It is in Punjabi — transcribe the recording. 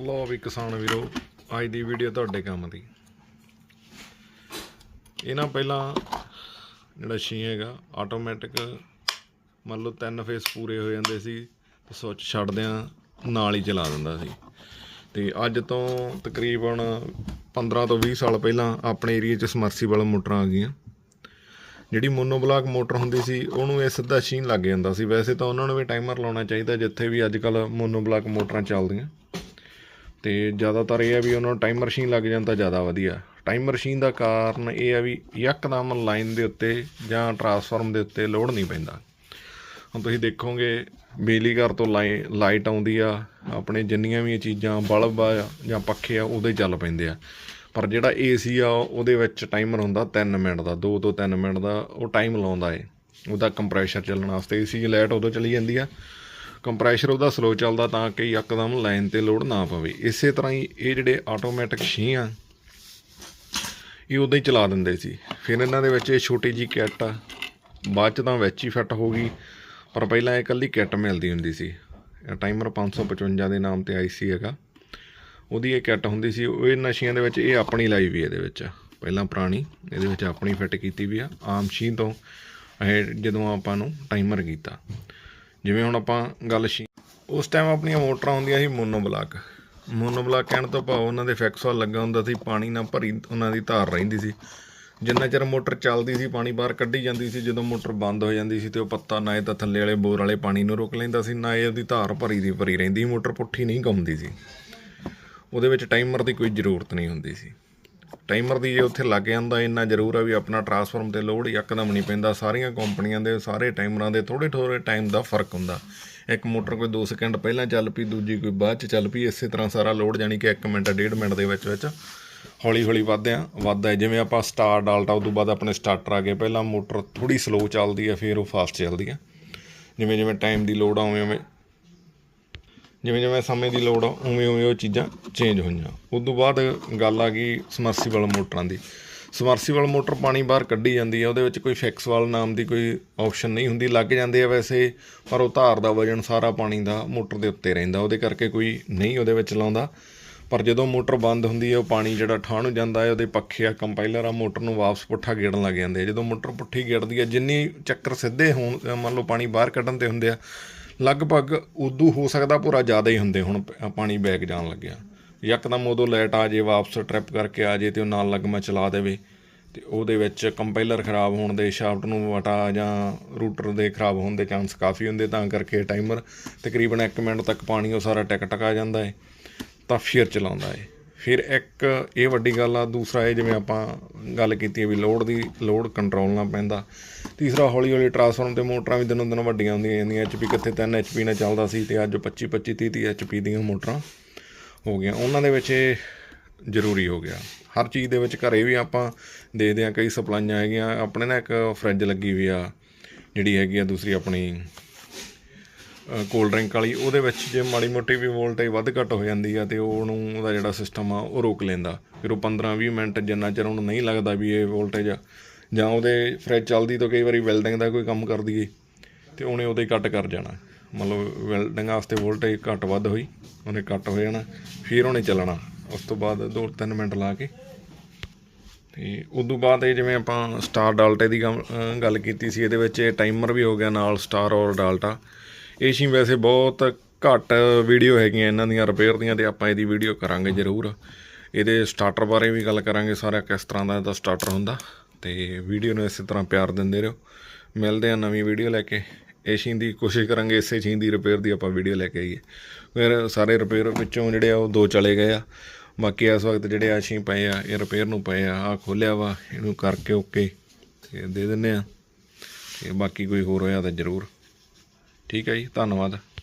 ਲੋ ਵੀ ਕਿਸਾਨ ਵੀਰੋ, ਅੱਜ ਦੀ ਵੀਡੀਓ ਤੁਹਾਡੇ ਕੰਮ ਦੀ। ਇਹ ਨਾ ਪਹਿਲਾਂ ਜਿਹੜਾ ਛੀ ਹੈਗਾ ਆਟੋਮੈਟਿਕ ਮੰਨ ਲਓ ਤਿੰਨ ਫੇਸ ਪੂਰੇ ਹੋ ਜਾਂਦੇ ਸੀ, ਤੇ ਸੁੱਚ ਛੱਡਦਿਆਂ ਨਾਲ ਹੀ ਚਲਾ ਦਿੰਦਾ ਸੀ। ਤੇ ਅੱਜ ਤੋਂ ਤਕਰੀਬਨ 15 ਤੋਂ 20 ਸਾਲ ਪਹਿਲਾਂ ਆਪਣੇ ਏਰੀਆ 'ਚ ਸਮਰਸੀਬਲ ਮੋਟਰਾਂ ਆ ਗਈਆਂ। ਜਿਹੜੀ ਮੋਨੋਬਲਾਕ ਮੋਟਰ ਹੁੰਦੀ ਸੀ, ਉਹਨੂੰ ਇਹ ਸਿੱਧਾ ਸ਼ੀਨ ਲੱਗ ਜਾਂਦਾ ਸੀ। ਵੈਸੇ ਤਾਂ ਉਹਨਾਂ ਨੂੰ ਵੀ ਟਾਈਮਰ ਲਾਉਣਾ ਚਾਹੀਦਾ, ਜਿੱਥੇ ਵੀ ਅੱਜ ਕੱਲ ਮੋਨੋਬਲਾਕ ਮੋਟਰਾਂ ਚੱਲਦੀਆਂ। ਅਤੇ ਜ਼ਿਆਦਾਤਰ ਇਹ ਆ ਵੀ ਉਹਨਾਂ ਨੂੰ ਟਾਈਮ ਮਸ਼ੀਨ ਲੱਗ ਜਾਂਦਾ ਜ਼ਿਆਦਾ ਵਧੀਆ। ਟਾਈਮਰ ਮਸ਼ੀਨ ਦਾ ਕਾਰਨ ਇਹ ਆ ਵੀ ਯਕਦਮ ਲਾਈਨ ਦੇ ਉੱਤੇ ਜਾਂ ਟਰਾਂਸਫਾਰਮ ਦੇ ਉੱਤੇ ਲੋਡ ਨਹੀਂ ਪੈਂਦਾ। ਹੁਣ ਤੁਸੀਂ ਦੇਖੋਗੇ, ਬਿਜਲੀ ਘਰ ਤੋਂ ਲਾਈ ਲਾਈਟ ਆਉਂਦੀ ਆ, ਆਪਣੇ ਜਿੰਨੀਆਂ ਵੀ ਚੀਜ਼ਾਂ ਬਲਬ ਆ ਜਾਂ ਪੱਖੇ ਆ, ਉਹਦੇ ਚੱਲ ਪੈਂਦੇ ਆ। ਪਰ ਜਿਹੜਾ ਏਸੀ ਆ, ਉਹਦੇ ਵਿੱਚ ਟਾਈਮਰ ਹੁੰਦਾ 3 ਮਿੰਟ ਦਾ 2 ਤੋਂ 3 ਮਿੰਟ ਦਾ, ਉਹ ਟਾਈਮ ਲਾਉਂਦਾ ਏ। ਉਹਦਾ ਕੰਪਰੈਸ਼ਰ ਚੱਲਣ ਵਾਸਤੇ ਏਸੀ ਦੀ ਲਾਈਟ ਉਦੋਂ ਚਲੀ ਜਾਂਦੀ ਆ। ਕੰਪਰੈਸ਼ਰ ਉਹਦਾ ਸਲੋ ਚੱਲਦਾ ਤਾਂ ਕਿ ਯਕਦਮ ਲਾਈਨ ਤੇ ਲੋਡ ਨਾ ਪਵੇ। ਇਸੇ ਤਰ੍ਹਾਂ ਹੀ ਇਹ ਜਿਹੜੇ ਆਟੋਮੈਟਿਕ ਸ਼ੀ ਆ, ਇਹ ਉਦਾਂ ਹੀ ਚਲਾ ਦਿੰਦੇ ਸੀ। ਫਿਰ ਇਹਨਾਂ ਦੇ ਵਿੱਚ ਇਹ ਛੋਟੀ ਜੀ ਕਿੱਟ ਆ, ਬਾਅਦ ਚ ਤਾਂ ਵਿੱਚ ਹੀ ਫਿੱਟ ਹੋ ਗਈ। ਪਰ ਪਹਿਲਾਂ ਇਹ ਇਕੱਲੀ ਕਿੱਟ ਮਿਲਦੀ ਹੁੰਦੀ ਸੀ। ਇਹ ਟਾਈਮਰ 555 ਦੇ ਨਾਮ ਤੇ ਆਈਸੀ ਹੈਗਾ। ਉਹਦੀ ਇਹ ਕਿੱਟ ਹੁੰਦੀ ਸੀ। ਉਹ ਇਹ ਨਸ਼ੀਆਂ ਦੇ ਵਿੱਚ, ਇਹ ਆਪਣੀ ਲਾਈ ਵੀ ਇਹਦੇ ਵਿੱਚ ਪਹਿਲਾਂ ਪੁਰਾਣੀ, ਇਹਦੇ ਵਿੱਚ ਆਪਣੀ ਫਿੱਟ ਕੀਤੀ ਵੀ ਆ। ਆਮ ਸ਼ੀ ਤੋਂ ਇਹ ਜਦੋਂ ਆਪਾਂ ਨੂੰ ਟਾਈਮਰ ਕੀਤਾ। ਜਿਵੇਂ ਹੁਣ ਆਪਾਂ ਗੱਲ ਸ਼ੀ ਉਸ ਟਾਈਮ ਆਪਣੀਆਂ ਮੋਟਰਾਂ ਹੁੰਦੀਆਂ ਸੀ ਮੋਨੋ ਬਲਾਕ। ਮੋਨੋ ਬਲਾਕ ਕਹਿਣ ਤੋਂ ਭਾਵ ਉਹਨਾਂ ਦੇ ਫੈਕਸਲ ਲੱਗਾ ਹੁੰਦਾ ਸੀ, ਪਾਣੀ ਨਾਲ ਭਰੀ ਉਹਨਾਂ ਦੀ ਧਾਰ ਰਹਿੰਦੀ ਸੀ। ਜਿੰਨਾ ਚਿਰ ਮੋਟਰ ਚੱਲਦੀ ਸੀ, ਪਾਣੀ ਬਾਹਰ ਕੱਢੀ ਜਾਂਦੀ ਸੀ, ਜਦੋਂ ਮੋਟਰ ਬੰਦ ਹੋ ਜਾਂਦੀ ਸੀ ਤੇ ਉਹ ਪੱਤਾ ਨਾ ਇਹ ਤਾਂ ਥੱਲੇ ਵਾਲੇ ਬੋਰ ਵਾਲੇ ਪਾਣੀ ਨੂੰ ਰੋਕ ਲੈਂਦਾ ਸੀ, ਨਾ ਇਹ ਉਹਦੀ ਧਾਰ ਭਰੀ ਦੀ ਭਰੀ ਰਹਿੰਦੀ ਮੋਟਰ ਪੁੱਠੀ ਨਹੀਂ ਘੁੰਮਦੀ ਸੀ। ਉਹਦੇ ਵਿੱਚ ਟਾਈਮਰ ਦੀ ਕੋਈ ਜ਼ਰੂਰਤ ਨਹੀਂ ਹੁੰਦੀ ਸੀ। ਟਾਈਮਰ ਦੀ ਜੇ ਉੱਥੇ ਲੱਗ ਜਾਂਦਾ, ਇੰਨਾ ਜ਼ਰੂਰ ਆ ਵੀ ਆਪਣਾ ਟਰਾਂਸਫਾਰਮ ਤੇ ਲੋਡ ਯਕਦਮ ਨਹੀਂ ਪੈਂਦਾ। ਸਾਰੀਆਂ ਕੰਪਨੀਆਂ ਦੇ ਸਾਰੇ ਟਾਈਮਰਾਂ ਦੇ ਥੋੜੇ ਥੋੜੇ ਟਾਈਮ ਦਾ ਫ਼ਰਕ ਹੁੰਦਾ। ਇੱਕ ਮੋਟਰ ਕੋਈ 2 ਸਕਿੰਟ ਪਹਿਲਾਂ ਚੱਲ ਪਈ, ਦੂਜੀ ਕੋਈ ਬਾਅਦ ਚ ਚੱਲ ਪਈ, ਇਸੇ ਤਰ੍ਹਾਂ ਸਾਰਾ ਲੋਡ ਜਾਨੀ ਕਿ 1 ਮਿੰਟ, ਡੇਢ ਮਿੰਟ ਦੇ ਵਿੱਚ ਵਿੱਚ ਹੌਲੀ ਹੌਲੀ ਵਧਦਿਆਂ ਵੱਧਦਾ ਹੈ। ਜਿਵੇਂ ਆਪਾਂ ਸਟਾਰ ਡਾਲਟਾ, ਉਦੋਂ ਬਾਅਦ ਆਪਣੇ ਸਟਾਰਟਰ ਆ ਗਏ। ਪਹਿਲਾਂ ਮੋਟਰ ਥੋੜੀ ਸਲੋ ਚੱਲਦੀ ਹੈ, ਫਿਰ ਉਹ ਫਾਸਟ ਚੱਲਦੀ ਹੈ। ਜਿਵੇਂ ਜਿਵੇਂ ਟਾਈਮ ਦੀ ਲੋਡ ਆ ਉਵੇਂ ਜਿਵੇਂ ਜਿਵੇਂ ਸਮੇਂ ਦੀ ਲੋੜ ਆ, ਉਵੇਂ ਉਵੇਂ ਉਹ ਚੀਜ਼ਾਂ ਚੇਂਜ ਹੋਈਆਂ। ਉਸ ਤੋਂ ਬਾਅਦ ਗੱਲ ਆ ਗਈ ਸਮਰਸੀਬਲ ਮੋਟਰਾਂ ਦੀ। ਸਮਰਸੀਬਲ ਮੋਟਰ ਪਾਣੀ ਬਾਹਰ ਕੱਢੀ ਜਾਂਦੀ ਆ, ਉਹਦੇ ਵਿੱਚ ਕੋਈ ਫਿਕਸ ਵਾਲ ਨਾਮ ਦੀ ਕੋਈ ਆਪਸ਼ਨ ਨਹੀਂ ਹੁੰਦੀ, ਲੱਗ ਜਾਂਦੇ ਆ ਵੈਸੇ, ਪਰ ਉਹ ਧਾਰ ਦਾ ਵਜਨ ਸਾਰਾ ਪਾਣੀ ਦਾ ਮੋਟਰ ਦੇ ਉੱਤੇ ਰਹਿੰਦਾ, ਉਹਦੇ ਕਰਕੇ ਕੋਈ ਨਹੀਂ ਉਹਦੇ ਵਿੱਚ ਲਾਉਂਦਾ। ਪਰ ਜਦੋਂ ਮੋਟਰ ਬੰਦ ਹੁੰਦੀ ਹੈ ਉਹ ਪਾਣੀ ਜਿਹੜਾ ਠਾਹ ਨੂੰ ਜਾਂਦਾ ਹੈ ਉਹਦੇ ਪੱਖੇ ਆ ਕੰਪਾਈਲਰ ਆ, ਮੋਟਰ ਨੂੰ ਵਾਪਸ ਪੁੱਠਾ ਗੇੜਨ ਲੱਗ ਜਾਂਦੇ ਆ। ਜਦੋਂ ਮੋਟਰ ਪੁੱਠੀ ਗੇੜਦੀ ਆ, ਜਿੰਨੀ ਚੱਕਰ ਸਿੱਧੇ ਹੋਣ, ਮੰਨ ਲਓ ਪਾਣੀ ਬਾਹਰ ਕੱਢਣ ਤੇ ਹੁੰਦੇ ਆ ਲਗਭਗ ਉਦੋਂ ਹੋ ਸਕਦਾ ਪੂਰਾ ਜ਼ਿਆਦਾ ਹੀ ਹੁੰਦੇ ਹੁਣ ਪ- ਪਾਣੀ ਬੈਗ ਜਾਣ ਲੱਗਿਆ। ਯਕਦਮ ਉਦੋਂ ਲਾਈਟ ਆ ਜੇ, ਵਾਪਸ ਟ੍ਰਿਪ ਕਰਕੇ ਆ ਜੇ ਤੇ ਉਹ ਨਾਲ ਲੱਗਮਾ ਚਲਾ ਦੇਵੇ। ਤੇ ਉਹਦੇ ਵਿੱਚ ਕੰਪਾਈਲਰ ਖਰਾਬ ਹੋਣ ਦੇ ਸ਼ਾਫਟ ਨੂੰ ਵਟਾ ਜਾਂ ਰੂਟਰ ਦੇ ਖਰਾਬ ਹੋਣ ਦੇ ਚਾਂਸ ਕਾਫੀ ਹੁੰਦੇ, ਤਾਂ ਕਰਕੇ ਟਾਈਮਰ ਤਕਰੀਬਨ 1 ਮਿੰਟ ਤੱਕ ਪਾਣੀ ਉਹ ਸਾਰਾ ਟਿਕ ਆ ਜਾਂਦਾ ਹੈ ਤਾਂ ਫਿਰ ਚਲਾਉਂਦਾ ਹੈ ਫਿਰ ਇੱਕ ਇਹ ਵੱਡੀ ਗੱਲ ਆ, ਦੂਸਰਾ ਇਹ ਜਿਵੇਂ ਆਪਾਂ ਗੱਲ ਕੀਤੀ ਹੈ ਵੀ ਲੋਡ ਦੀ, ਲੋਡ ਕੰਟਰੋਲ ਨਾਲ ਪੈਂਦਾ। ਤੀਸਰਾ ਹੌਲੀ ਹੌਲੀ ਟਰਾਂਸਫਾਰਮ ਤੇ ਮੋਟਰਾਂ ਵੀ ਦਿਨੋਂ ਦਿਨ ਵੱਡੀਆਂ ਹੁੰਦੀਆਂ ਜਾਂਦੀਆਂ ਐਚਪੀ ਕਿੱਥੇ 3 ਐਚਪੀ ਨਾਲ ਚੱਲਦਾ ਸੀ ਤੇ ਅੱਜ 25 25 30 30 ਐਚਪੀ ਦੀਆਂ ਮੋਟਰਾਂ ਹੋ ਗਈਆਂ। ਉਹਨਾਂ ਦੇ ਵਿੱਚ ਇਹ ਜ਼ਰੂਰੀ ਹੋ ਗਿਆ। ਹਰ ਚੀਜ਼ ਦੇ ਵਿੱਚ ਘਰੇ ਵੀ ਆਪਾਂ ਦੇਖਦੇ ਹਾਂ, ਕਈ ਸਪਲਾਈਆਂ ਹੈਗੀਆਂ, ਆਪਣੇ ਨਾ ਇੱਕ ਫਰਿੱਜ ਲੱਗੀ ਹੋਈ ਆ, ਜਿਹੜੀ ਹੈਗੀ ਆ ਦੂਸਰੀ ਆਪਣੀ ਕੋਲਡ ਡਰਿੰਕ ਵਾਲੀ, ਉਹਦੇ ਵਿੱਚ ਜੇ ਮਾੜੀ ਮੋਟੀ ਵੀ ਵੋਲਟੇਜ ਵੱਧ ਘੱਟ ਹੋ ਜਾਂਦੀ ਆ ਤੇ ਉਹਨੂੰ, ਉਹਦਾ ਜਿਹੜਾ ਸਿਸਟਮ ਆ, ਉਹ ਰੋਕ ਲੈਂਦਾ। ਫਿਰ ਉਹ 15-20 ਮਿੰਟ ਜਿੰਨਾ ਚਿਰ ਉਹਨੂੰ ਨਹੀਂ ਲੱਗਦਾ ਵੀ ਇਹ ਵੋਲਟੇਜ ਆ, ਜਾਂ ਉਹਦੇ ਫਰਿੱਜ ਚੱਲਦੀ ਤਾਂ ਕਈ ਵਾਰੀ ਵੈਲਡਿੰਗ ਦਾ ਕੋਈ ਕੰਮ ਕਰਦੀ ਏ ਤੇ ਉਹਨੇ ਉਹਦੇ ਕੱਟ ਕਰ ਜਾਣਾ। ਮਤਲਬ ਵੈਲਡਿੰਗ ਵਾਸਤੇ ਵੋਲਟੇਜ ਘੱਟ ਵੱਧ ਹੋਈ, ਉਹਨੇ ਕੱਟ ਹੋ ਜਾਣਾ, ਫਿਰ ਉਹਨੇ ਚੱਲਣਾ। ਉਸ ਤੋਂ ਬਾਅਦ 2-3 ਮਿੰਟ ਲਾ ਕੇ। ਤੇ ਉਦੋਂ ਬਾਅਦ ਇਹ ਜਿਵੇਂ ਆਪਾਂ ਸਟਾਰ ਡਾਲਟੇ ਦੀ ਗੱਲ ਕੀਤੀ ਸੀ, ਇਹਦੇ ਵਿੱਚ ਇਹ ਟਾਈਮਰ ਵੀ ਹੋ ਗਿਆ ਨਾਲ ਸਟਾਰ ਔਰ ਡਾਲਟਾ। ਏਸ਼ੀ ਵੈਸੇ ਬਹੁਤ ਘੱਟ ਵੀਡੀਓ ਹੈਗੀਆਂ ਇਹਨਾਂ ਦੀਆਂ ਰਿਪੇਅਰ ਦੀਆਂ, ਤੇ ਆਪਾਂ ਇਹਦੀ ਵੀਡੀਓ ਕਰਾਂਗੇ ਜ਼ਰੂਰ। ਇਹਦੇ ਸਟਾਰਟਰ ਬਾਰੇ ਵੀ ਗੱਲ ਕਰਾਂਗੇ ਸਾਰਾ, ਕਿਸ ਤਰ੍ਹਾਂ ਦਾ ਇਹਦਾ ਸਟਾਰਟਰ ਹੁੰਦਾ। ਤੇ ਵੀਡੀਓ ਨੂੰ ਇਸੇ ਤਰ੍ਹਾਂ ਪਿਆਰ ਦਿੰਦੇ ਰਹੋ। ਮਿਲਦੇ ਆ ਨਵੀਂ ਵੀਡੀਓ ਲੈ ਕੇ। ਏਸ਼ੀਨ ਦੀ ਕੋਸ਼ਿਸ਼ ਕਰਾਂਗੇ, ਇਸੇ ਚੀਜ਼ ਦੀ ਰਿਪੇਅਰ ਦੀ ਆਪਾਂ ਵੀਡੀਓ ਲੈ ਕੇ ਆਈਏ। ਫਿਰ ਸਾਰੇ ਰਿਪੇਅਰ ਵਿੱਚੋਂ ਜਿਹੜੇ ਆ, ਉਹ ਦੋ ਚਲੇ ਗਏ ਆ। ਬਾਕੀ ਇਸ ਵਕਤ ਜਿਹੜੇ ਆ ਪਏ ਆ, ਇਹ ਰਿਪੇਅਰ ਨੂੰ ਪਏ ਆ। ਆ ਖੋਲਿਆ ਵਾ, ਇਹਨੂੰ ਕਰਕੇ ਓਕੇ ਤੇ ਦੇ ਦਿੰਨੇ ਆ ਤੇ ਬਾਕੀ ਕੋਈ ਹੋਰ ਹੋਇਆ ਤਾਂ ਜ਼ਰੂਰ। ਠੀਕ ਹੈ ਜੀ ਧੰਨਵਾਦ।